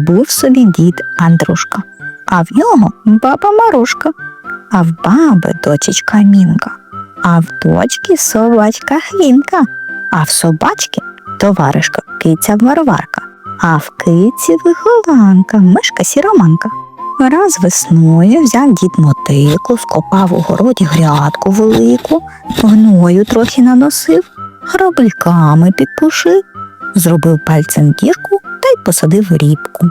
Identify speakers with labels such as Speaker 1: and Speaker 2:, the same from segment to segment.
Speaker 1: Був собі дід Андрушка, а в нього баба Марушка, а в баби дочечка Мінка, а в дочки собачка Хвінка, а в собачки товаришка киця Варварка, а в киці вихованка мишка Сіроманка. Раз весною взяв дід мотику, скопав у городі грядку велику, гною трохи наносив, грабельками підпушив, зробив пальцем дірку посадив рібку.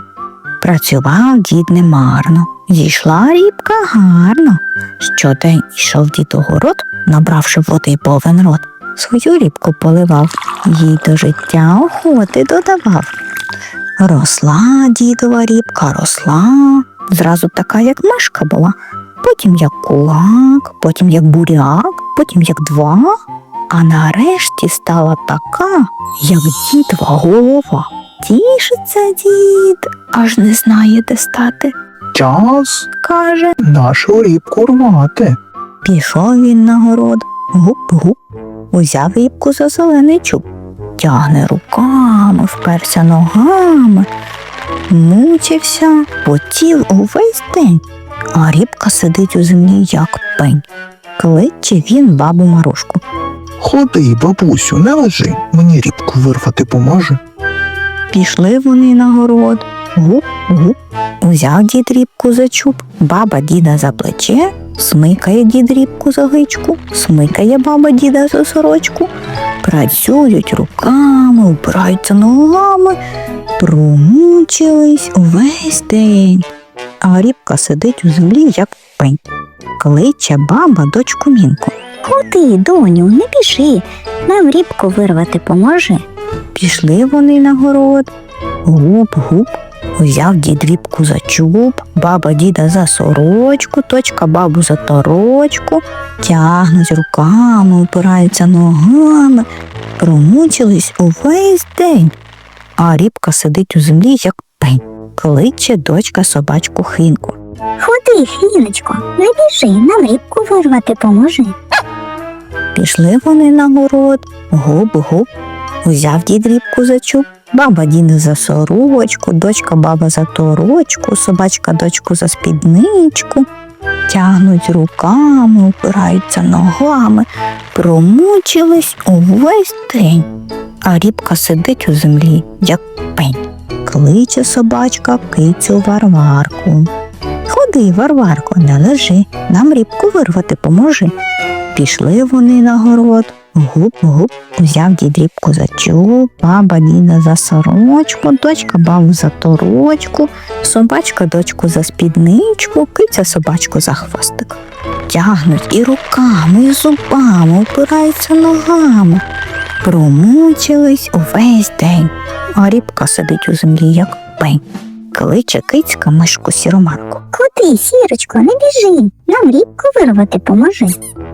Speaker 1: Працював дід немарно, зійшла рібка гарно. Щодень йшов дід у город, набравши води повен рот. Свою рібку поливав, їй до життя охоти додавав. Росла дідова рібка, росла, зразу така, як мишка була, потім як кулак, потім як буряк, потім як два, а нарешті стала така, як дідова голова. Тішиться дід, аж не знає, де стати.
Speaker 2: Час
Speaker 1: Каже,
Speaker 2: нашу рібку рвати.
Speaker 1: пішов він на город, гуп-гуп, узяв рібку за зелений чуб, тягне руками, вперся ногами, мучився, потів увесь день, а рібка сидить у землі, як пень. Кличе він бабу Марушку.
Speaker 2: Ходи, бабусю, не лежи, мені рібку вирвати поможе.
Speaker 1: Пішли вони на город. Гуп-гуп. Узяв дід рібку за чуб, баба діда за плече, смикає дід рібку за гичку, смикає баба діда за сорочку. Працюють руками, упираються ногами, промучились увесь день. А рібка сидить у землі, як пень. Кличе баба дочку мінку.
Speaker 3: Ходи, доню, не біжи. Нам рібку вирвати поможе.
Speaker 1: Пішли вони на город. Гуп-гуп. Узяв дід рібку за чуб, баба діда за сорочку, точка бабу за торочку, тягнуть руками, упираються ногами, промучились увесь день. А рібка сидить у землі, як пень, кличе дочка собачку хинку.
Speaker 3: Ходи, хвіночко, не біжи, нам рібку вирвати поможе.
Speaker 1: Пішли вони на город, гуп-гуп, узяв дід рібку за чуб, баба діда за сорочку, дочка баба за торочку, собачка дочку за спідничку, тягнуть руками, упираються ногами, промучились увесь день, а рібка сидить у землі, як пень. Кличе собачка кицю Варварку. Ходи, Варварко, не лежи, нам рібку вирвати поможи. Пішли вони на город. Гуп-гуп, узяв дід рібку за чуб, баба діда за сорочку, дочка бабу за торочку, собачка дочку за спідничку, киця собачку за хвостик. Тягнуть і руками, і зубами, упираються ногами. Промучились увесь день, а рібка сидить у землі, як пень. Кличе кицька мишку сіромарку.
Speaker 3: Ходи, сірочко, не біжи, нам рібку вирвати поможе.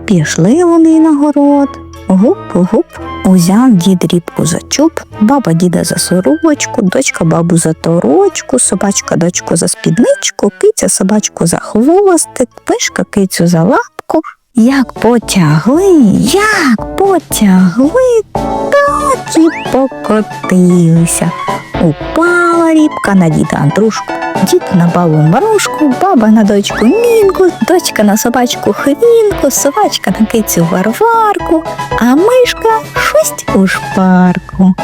Speaker 1: Пішли вони на город. Гуп-гуп, узяв дід рібку за чуб, баба діда за сорочку, дочка бабу за торочку, собачка дочку за спідничку, киця собачку за хвостик, мишка кицю за лапку. Як потягли, як потягли, так і покотилися. Упала рібка на діда Андрушку, дід на бабу Марушку, баба на дочку Мінку, дочка на собачку Хвінку, собачка на кицю Варварку, а мишка шусть у шпарку.